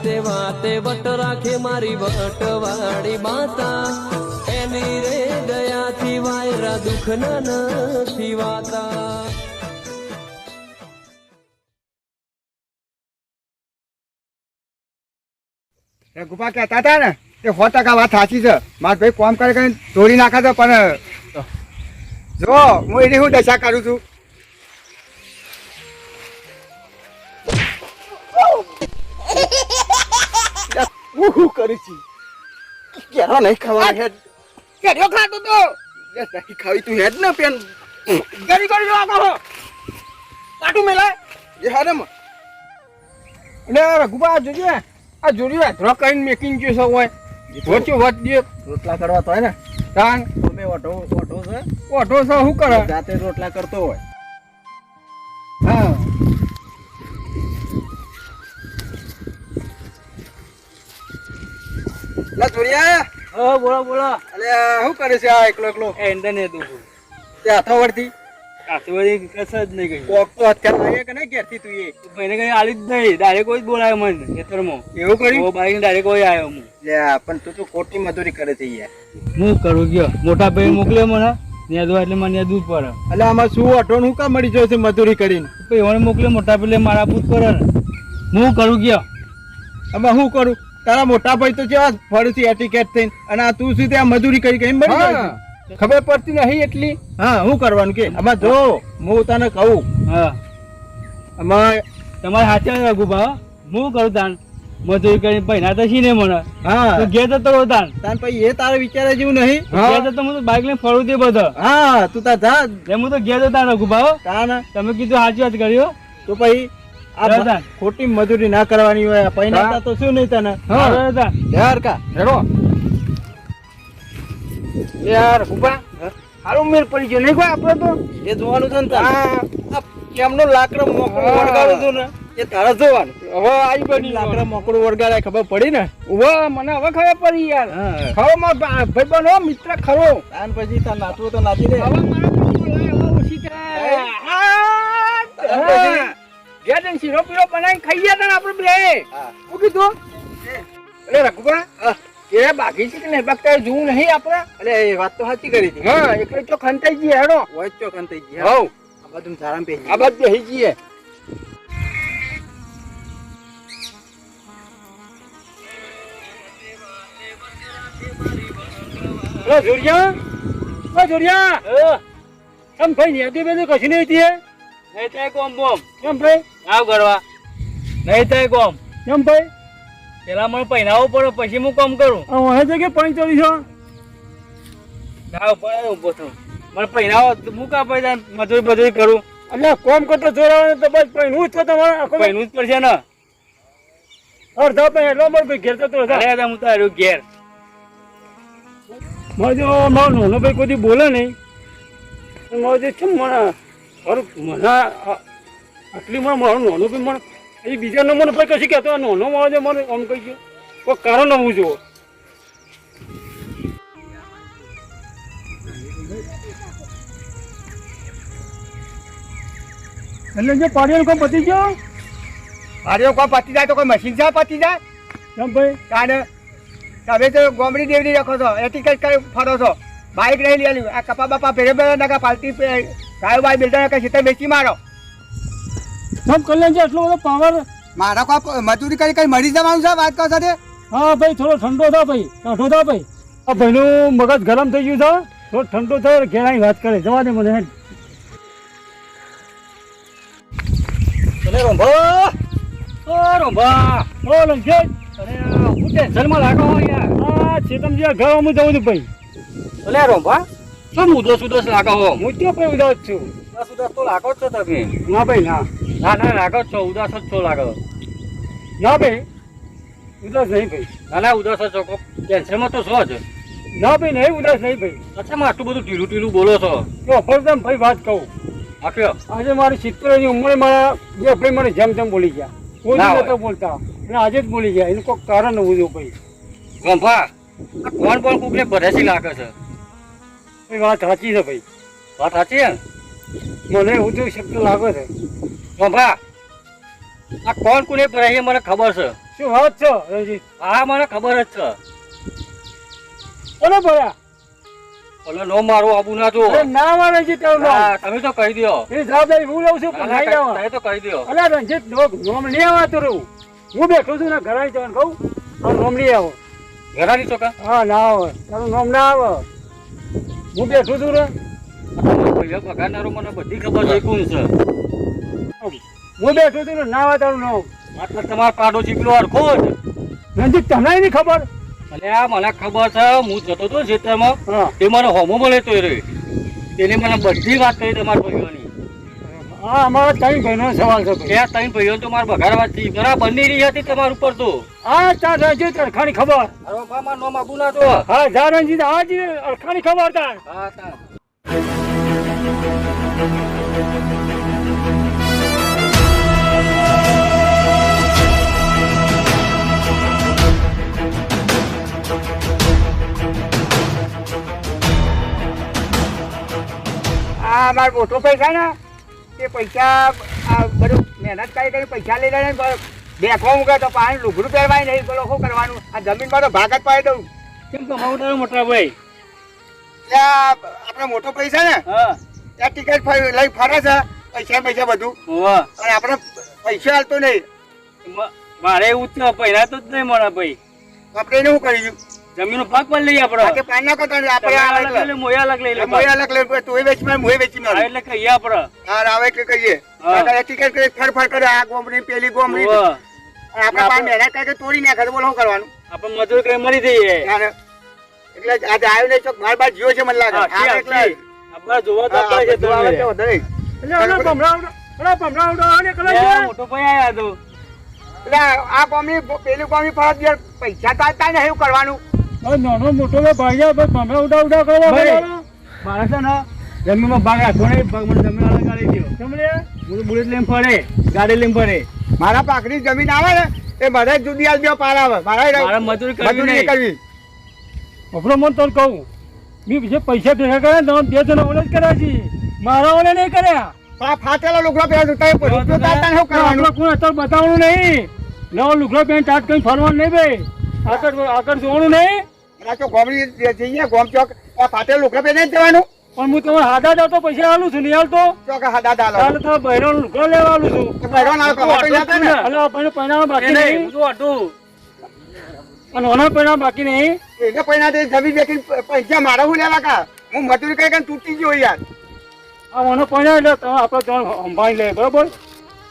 વાતે વાતે વટ રાખે મારી વટવાળી માતા. એની રે દયાથી વાયરા દુઃખ નથી વાતા. એ ગુપા કહેતા હતા ને તે સો ટકા વાત સાચી છે. માર ભાઈ કોમ કરે કરીને તોડી નાખે છે પણ, જો, હું એની હું દશા કરું છું? હું શું કરી છું. કેરો નહીં ખાવા હેડ. કેરો ખાતો તો. નહીં ખાવી તું હેડ ને પેન. ગરી ગરી જો આખો પાટું મેલા એ હારે માં. એટલે આ જોજે. આ જોડ્યું હેઠળ કરીને મેકિંગ જો સૌ હોય. વચ્ચે વચ દે. રોટલા કરવા તો હોય ને? તાન તમે ઓઢો ઓઢો છે? ઓઢો છે શું કરે? જાતે રોટલા કરતો હોય. લા જોરિયા. હા બોલો બોલો. અલે શું કરે છે આ એકલો એકલો? એ તું તે કશ જ નહીં ગઈ કોક તો અત્યારે આવીએ કે નહીં ઘેરથી તું એ? ભાઈને કઈ આલી જ નહીં. ડાયરેક્ટ કોઈ જ બોલાયો મને ખેતરમાં. એવું કર્યું? ઓ બાઈક ડાયરેક્ટ કોઈ આવ્યો હું લે પણ તું તો ખોટી મજૂરી કરે છે યાર. હું કરું ગયો મોટા ભાઈ મોકલ્યો મને. નેદવા એટલે મને દૂધ પડે એટલે આમાં શું અઠોણ હું કામ મળી જશે મજૂરી કરીને? પછી એને મોકલ્યો મોટા પેલે મારા પૂત પડે હું કરું ગયો આમાં શું કરું? તારા મોટા ભાઈ તો કેવા ફરીથી એટીકેટ થઈને અને આ તું સીધે આ મજૂરી કરી કઈ બની ખબર પડતી નહીં એટલી? હા હું કરવાનું કે? આમાં જો હું તને કહું. હા. આમાં તમારે હાથે રઘુભા હું કરું તાન? મજૂરી કરી ભાઈ તો ને મને હા. તું ઘેર જતો રહો તાન. તાન પછી એ તારે વિચારે જેવું નહીં. ઘેર જતો હું તો બાઈક લઈને ફરું તે બધો. હા તું તાર જા. હું તો ઘેર જતા રઘુભા તાન. તમે કીધું સાચી વાત કર્યો તો પછી. ખોટી મજૂરી ના કરવાની હોય પૈના તો શું નહીં તને? યાર કા? હેડો. યાર ગુપા હારું મેર પડી ગયો. નહીં કોઈ આપણે તો? એ જોવાનું છે ને હા. આ કેમનો લાકડો મોકળો વળગાડો છું ને? એ તારા જોવાનું. હવે આવી બની લાકડો મોકળું વળગાડે ખબર પડી ને? હવે મને હવે ખબર પડી યાર. ખરો મારો ભાઈ બનો મિત્ર ખરો. તાન પછી તાર નાચવું તો નાચી દે હવે મારા ઓછી થાય. ઘેર જઈને શીરો પીરો બનાવીને ખાઈ ગયા તા આપણે બે. હું. કીધું? અરે રઘુબા હા. એ બાકી છે કે નહીં? બાકી જોવું નહીં આપણે? એટલે એ વાત તો સાચી કરી હતી. હા એટલે તો ખંતાઈ જઈએ હેડો. વોઇસ ચોકન થઈ ગઈ હવ. આ બધું ધારામ પે આ બધું બેસી જઈએ. ઓ જોડિયા તમ ભાઈ નેદી બેદી કશું નહીં હતી નહીં થાય કોમ બોમ. કેમ ભાઈ? આવ કરવા નહીં થાય કોમ. કેમ ભાઈ? પેલા મને પહેરાવવું પડે પછી હું કામ કરું? આ છે કે પાંચ ચોવીસ ના પડે ઊભો થઉં મને પહેરાવો તો હું કા પૈસા મજૂરી મજૂરી કરું? એટલે કોમ કરતો જોરાવે તો બસ જ તો તમારે આખો પહેરવું જ પડશે ને. અડધા પછી એટલો મારો ભાઈ ઘેર જતો અરે હું તો આવ્યો ઘેર. મારો મારો નાનો ભાઈ કોઈ બોલે નહીં. મારો જે છે મને મારું મને આટલી મને મારો નાનો ભાઈ મને એ બીજા નંબર ભાઈ કશી કહેતો નાનો મારો જે મને આમ કહી ગયો. કોઈ કારણ હોવું જોવો એટલે જે પાડ્યો કોઈ પતી ગયો? પાડ્યો કોઈ પતી જાય તો કોઈ મશીન છે પતી જાય? કેમ ભાઈ. કાને તમે તો ગોમડી દેવડી રાખો છો એથી કઈ કઈ ફરો છો. બાઈક નહીં લેલી આ કપા બાપા ભેરે ભેરે નાખા પાલટી ગાયો બાય બિલ્ડર નાખા સીતે બેચી મારો. કેમ કલ્યાણ છે એટલો બધો પાવર મારા કો મજૂરી કરી કઈ મરી જવાનું છે વાત કરો સાથે? હા ભાઈ થોડો ઠંડો થા ભાઈ. ઠંડો થા ભાઈ. આ ભાઈનું મગજ ગરમ થઈ ગયું છે થોડો ઠંડો થયો ઘેરાઈ વાત કરે. જવા દે મને. અરે રોંભો. ઓ રંભા. ઓ લંકેશ. અરે હું ટેન્શનમાં લાગો હો યાર આ ચેતમજી ઘર હું જવું છું ભાઈ. અલે રોંભા. શું ઉદસ ઉદસ લાગો હો? હું ત્યાં ભાઈ ઉદાસ છું? ઉદાસ ઉદાસ તો લાગો છો તમે. ના ભાઈ ના. ના ના લાગો છો. ઉદાસ જ છો લાગો. ના ભાઈ. ઉદાસ નહીં ભાઈ. ના ના ઉદાસ છો. કેન્સરમાં તો છો જ. ના ભાઈ નહીં ઉદાસ નહીં ભાઈ. અચ્છા આટલું બધું ઢીલું ઢીલું બોલો છો. તો ફરદમ ભાઈ વાત કહું. આપ્યો આજે મારી સિત્તેરની ઉંમરે મારા બે ભાઈ મને જેમ જેમ બોલી ગયા. કોઈ. નતો બોલતા. અને આજે જ બોલી ગયા. એનું કોઈ કારણ હોવું જોઈએ ભાઈ. ગંભા કોણ કોણ કુકને ભરેસી લાગે છે? ભાઈ વાત સાચી છે ભાઈ. વાત સાચી હે મને તો શબ્દ લાગે છે. ગંભા આ કોણ કોને ભરે છે મને ખબર છે. શું વાત છે રણજીત હા મને ખબર જ છે. કોને ભર્યા ઓલો નો મારો આબુ ના જો ના મારે હા, તમે તો કહી દો એની જવાબદારી હું લઉં છું પણ નહીં આવા તમે તો કહી દો અલા રણજીત નોમ નહીં આવતું રહું હું બેઠો છું ને ઘરે જવાનું કહું. આ નોમ નહીં આવો. ઘરાની ચોકા હા ના આવે. તારું નોમ ના આવે. હું બેઠું છું ને પગારનારો મને બધી ખબર છે કોણ છે હું બેઠો છું ને ના આવે તારું નામ. તમારો પાડો ચીકલો હરખો જ રણજીત તને નહીં ખબર? એટલે આ મને ખબર છે હું જતો હતો ખેતરમાં તે મને હોમો મળે તો રે. તેને મને બધી વાત કહી તમારા ભાઈઓની. હા અમારા ત્રણ ભાઈનો સવાલ છે ભાઈ. ત્યાં ત્રણ ભાઈઓ તો મારા બગાડવા થી બરાબર બની રહી હતી તમારા ઉપર તો. હા તાર રણજીત અડખાની ખબર. અરે મામા નો મા ના તો. હા જા રણજીત આજ અડખાની ખબર તાર. હા તા આ મારો મોટો પૈસા ને તે પૈસા બધું મહેનત કરી કરી પૈસા લઈ લે બેઠો મૂકે તો પાણી લુઘડું પહેરવાય નહીં બોલો શું કરવાનું. આ જમીનમાં તો ભાગ જ પાડી દઉં. કેમ કમાવું તારો મોટા ભાઈ? આપણે મોટો પૈસા ને ત્યાં ટિકિટ લઈ ફરે છે પૈસા પૈસા બધું. અને આપણે પૈસા હાલતો નહીં. મારે એવું જ છે પહેલા તો જ નહીં મળે ભાઈ. આપણે એને શું કરીશું? જમીનો ભાગ પણ લઈએ આપણે. પાન ના કરતા આપણે મોયા અલગ લઈ લે, મોયા અલગ લઈ મોય તું વેચી મારે હું વેચી એટલે કહીએ આપણે. હા આવે એટલે કહીએ. કાકા આ ટિકિટ કરી ફર ફર કરે આ ગોમડી પેલી ગોમડી. આપણે પાન મહેનત કરી તોડી નાખે તો બોલો શું કરવાનું? આપણે મજૂર કઈ મરી જઈએ. એટલે આજે આવ્યો ને ચોક બાર બાર જીવો છે મને લાગે. આપણે જોવા તો આપણે છે તમે. તો વધારે. એટલે ઓલા ભમરાવડો ઓલા ભમરાવડો અને કલર મોટો ભાઈ આયા તો. એટલે આ કોમી પેલી કોમી ફરજિયાત પૈસા તો આપતા ને એવું કરવાનું? નાનો મોટો ભાઈ ભમરા ઉડા ઉડા કરવા. મારે છે ને જમીનમાં ભાગ નહીં ભાગ મને જમીન અલગ ગાડી દો કેમ હું બુલેટ લઈને ફરે ગાડી લઈને ફરે. મારા પાકની જમીન આવે ને એ બધા જુદી આલ બે પાર આવે. મારા મારે મજૂરી કરવી મજૂરી નહીં નહીં. કરવી. ભમરો મને તને કહું મેં બીજે પૈસા ભેગા કરે ને તમે બે જણા ઓલે જ કર્યા છે. મારા ઓલે નહીં કર્યા. આ ફાટેલા લુગડા પહેર્યા તો તમે રૂપિયો તો નહીં, શું કરવાનું? આપણે અત્યારે બતાવવાનું નહીં? નવો લુગડો પેન્ટ ટાટ કઈ ફરવાનું નહીં ભાઈ. આગળ આગળ જોવાનું નહીં. આ તો ગોમડી જઈએ ગોમ ચોક આ ફાટેલા લુગડા પહેરીને જ જવાનું. પણ હું તમારે હાડા જાતો પૈસા આલું છું નહીં આલતો? ચોક હા દાદા કાલે તો લુગડો લેવા આલું છું. પહેરવા ના આવે, કમાતો ના? આ ભાઈને પહેરાવા બાકી નહીં. જો અને ઓના પહેરાવા બાકી નહીં. એને પૈણા દે વેચીને પ- પૈસા મારા હું લેવા કા? હું મજૂરી કરી કરીને તૂટી ગયો યાર. આ ઓનો પહેર્યા એટલે તમે આપણે ત્રણ સંભાળી લે બરોબર?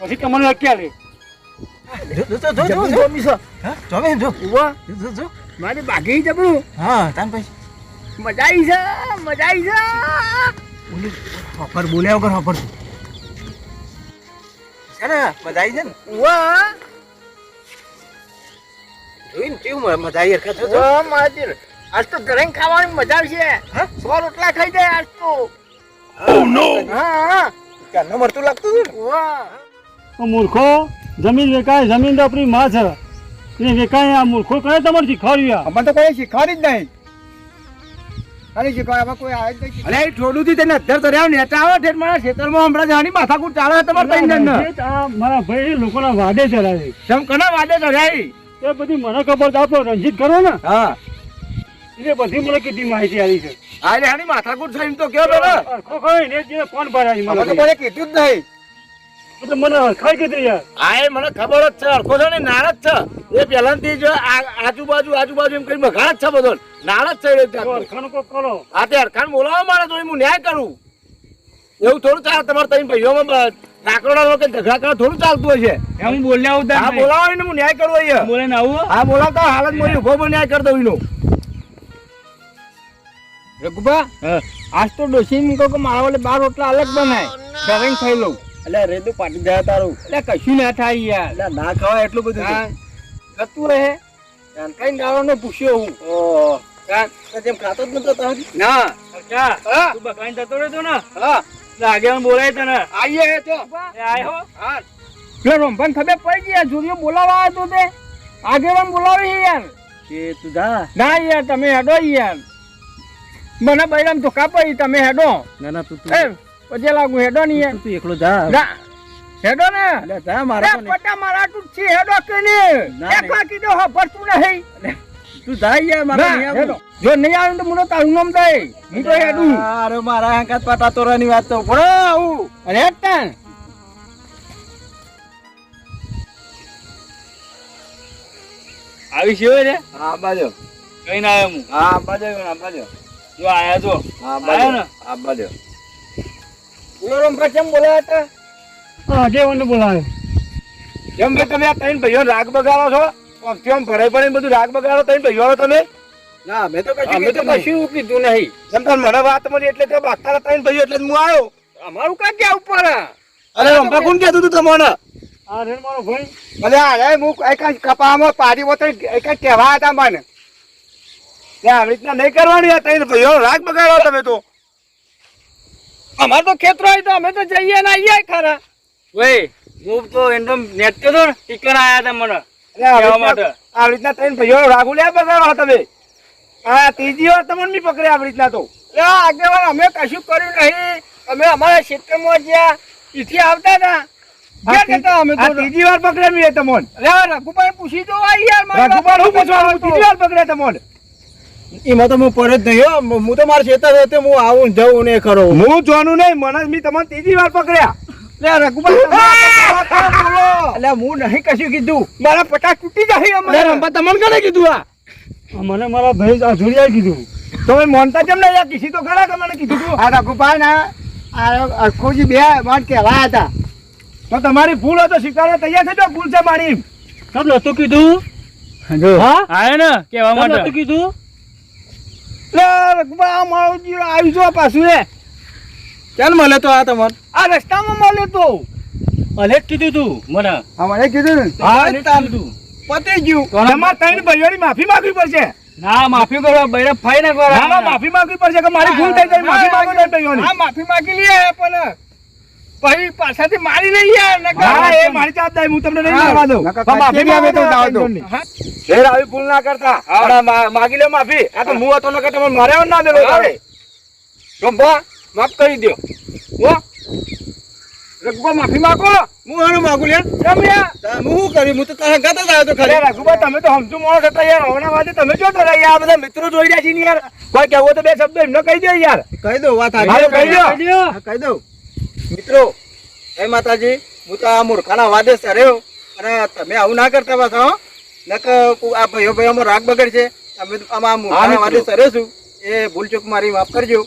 પછી તમને ક્યાં લે. મારી બાકી જબરું હા તાન પછી. મજા આવી છે મજા આવી છે. હોફર બોલ્યા વગર હોફર છે. ને મજા આવી છે ને? વાહ. જોઈને કેવું મજા આવી હરખા છો? વાહ માજી આજ તો ગરમ ખાવાની મજા આવશે. સો રોટલા ખાઈ જાય આજ તો. હા ઘરનું મરતું લાગતું હતું વાહ. મૂર્ખો જમીન વેકાય જમીન તો આપણી માં છે. એ વેકાય આ મૂર્ખો કરે તમારે શીખવાડ્યું અમને તો કોઈ શીખવાડી જ નહીં. કોઈ આવે જ નહીં. અલે એ થી તેને અત્યારે તો રહ્યા નેતા આવે ઠેઠ મારા ખેતરમાં હમણાં જાણી માથાકૂટ ચાલે તમારે ત્રણ જણને. મારા ભાઈ લોકોના વાદે ચલાવે તમ કના વાદે ચડ્યા એ બધી મને ખબર આપણો રંજીત કરો ને? હા. એ બધી મને કેટલી માહિતી આવી છે. આ હાની માથાકૂટ છે તો કેવો પેલો હરખો ખરો ને જે ફોન ભરાય મને કીધું જ નહીં. એટલે મને હરખાઈ કીધું યાર. એ મને ખબર જ છે હરખો છે ને છે. એ પહેલાથી જ આ- આજુબાજુ આજુબાજુ એમ કરી જ છે બધો. છે તો. હરખાનું કોક કરો. તે હરખાન બોલાવો મારા હું ન્યાય કરું. એવું થોડું ચાલે તમારે ત્રણ ભાઈઓમાં લાકડા કે ઝઘડા કરવા થોડું ચાલતું હોય છે. એમ બોલ્યા આવતા હા બોલાવો એને હું ન્યાય કરું અહીંયા. બોલે ને આવું હા. બોલાવતા હાલત મોરી ઊભો ન્યાય કરી દઉં એનો. રઘુભા આજ તો ડોસી મૂકો કે મારા વડે બાર રોટલા અલગ બનાય. થઈ ખાઈ લઉં. એટલે રેતું પાટી જાય તારું. એટલે કશું ના થાય યાર. એટલે ના ખાવા એટલું બધું. કતું રહે. કઈ ને પૂછ્યો હું? ઓહ. કાં? જેમ ખાતો જ નતો ના. તું બકાઈને જતો રહેતો ને. હા. આગેવાન બોલાય તને. આઈએ તો. એ આયો? હા પેલો રોમભાન ખબર પડી ગયા જોડીઓ બોલાવા આવ્યો તે આગેવાન બોલાવે યાર. કે તું જા. ના યાર તમે હેડો યાર. મને બૈરામ ધોકા પડી તમે હેડો. ના ના તું પછી લાગુ હેડો નહીં તું એકલો જા. ના. હેડો ને. જા મારા પટા મારા તું છે હેડો કે ને એક કીધું હા ભરતું નહીં. તું જા યાર મારા નહીં હેડો. જો નહીં આવે તો મને તારું નામ દે હું તો હેડું. અરે મારા હાંકાત પટા તોરાની વાત તો પડો આવું. અરે હેડતા. આવી છે ને? હા બાજો કઈ ના આવ્યો હું? હા બાજો હા બાજો જો. આયા જો હા આયો બાજો હા બાજો રંભા કેમ બોલાયા હતા? હા જયવંત બોલાવે એમ કે તમે આ ત્રણ ભાઈઓ રાગ બગાડો છો? આમ ભરાઈ ભરાઈને બધું રાગ બગાડો ત્રણ ભાઈઓ તમે? ના તો કશું અમે તો કીધું નહીં. કશું કીધું નહીં. જેમ તમે મને વાત મળી એટલે તે ત્રણ ભાઈઓ એટલે હું આવ્યો. અમારું કાં ક્યાં ઉપર? અરે રંભા કોણ કહેતું તું તમને? આ રે મારો ભાઈ. ભલે અરે હું એક કપામાં પાડી બોતર એક કહેવા હતા મને. આવી રીતના નહીં કરવાની આ ત્રણ ભાઈઓ. રાગ બગાડો તમે તો. અમાર તો ખેતરો હોય તો અમે તો જઈએ ને આવીએ ખરા. ઓય હું તો એમ નેટતો તો ને ટીકર આયા હતા મને. આવી રીતના- ત્રણ ભાઈઓ રાગુલ્યા બગાડો તમે. આ ત્રીજી વાર તમને નહીં પકડે આવી રીતના તો. આગેવાન અમે કશું કર્યું નહીં. અમે અમારા ક્ષેત્રમાં જ્યાં ઈથી આવતા હતા ત્રીજી વાર પકડેલું એ તમને. રઘુભાઈ પૂછી દો યાર રઘુભાઈ હું પૂછવાનું? ત્રીજી વાર પકડે તમને. એમાં તો હું પડે જ નહીં હું. તો મારા ખેતર હતો હું આવું ને જવું ને ખરો. હું જોનું નહીં મને મેં તમને ત્રીજી વાર પકડ્યા. લે રઘુભાઈ એટલે હું નહીં કશું કીધું. મારા પટાક તૂટી જાય અમારે. રંભા તમને કોને કીધું આ? આ મને મારા ભાઈ આ કીધું. તમે મોનતા કેમ નહીં? યાર કિસી તો ખરા કે મને કીધું આ રઘુભાઈ ના આ અખોજી બે માન કહેવાયા હતા. તો તમારી ભૂલ હતો તો સ્વીકારવા તૈયાર થયો ભૂલ છે મારી. નતું કીધું? હા? આયા ને કેવા માટે. નતું કીધું? રઘુભાઈ આ મારું જીવ આવી જો પાછું એ ચાલ મળે તો આ તમારે આ રસ્તામાં મળ્યો તો. અલે જ કીધું તું મને. હા કીધું ને હા કીધું પતી ગયું. તમારે ત્રણ ભાઈઓની માફી માંગવી પડશે. ના માફી કરો બૈરા ફાઈ ના કરો માફી માંગવી પડશે કે મારી ભૂલ થઈ જાય માફી માંગો ત્રણ માફી માંગી લઈએ પણ પછી પાછાથી મારી નહીં યાર એ મારી જવાબદારી હું તમને નહીં કરવા દઉં. માફી આવે તો માંગો જાઓ તો. ફેર આવી ભૂલ ના કરતા. માગી લે માફી. આ તો હું હતો નકર તમે મારે ના દેલો તારે. ગંભા માફ કરી દો હો? માફી માગો? હું હારું માગું લે રમ્યા હું શું કર્યું હું તો તારા ગાતા જ આવ્યો તો અરે ખરી તમે તો સમજુ માણસ હતા યાર. હમણાં વાજે તમે જો તો રહ્યા. આ બધા મિત્રો જોઈ રહ્યા છે ને યાર. કોઈ કહેવો તો બે શબ્દો એમને કહી દો યાર. કહી દઉં વાત હાલો, કહી દો. કહી દ્યો. મિત્રો જય માતાજી. હું તો આ મૂર્ખાના વાદે સર્યો અને તમે આવું ના કરતા પાછા હો. નક આ ભાઈઓ ભાઈઓમાં રાગ બગડ છે. અમે આમાં મૂર્ખાના વાદે સર્યો છું. એ ભૂલ ચૂક મારી માફ કરજો.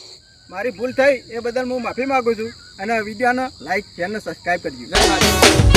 મારી ભૂલ થઈ એ બદલ હું માફી માગું છું. અને વિડીયોને લાઈક શેર સબસ્ક્રાઈબ કરજો.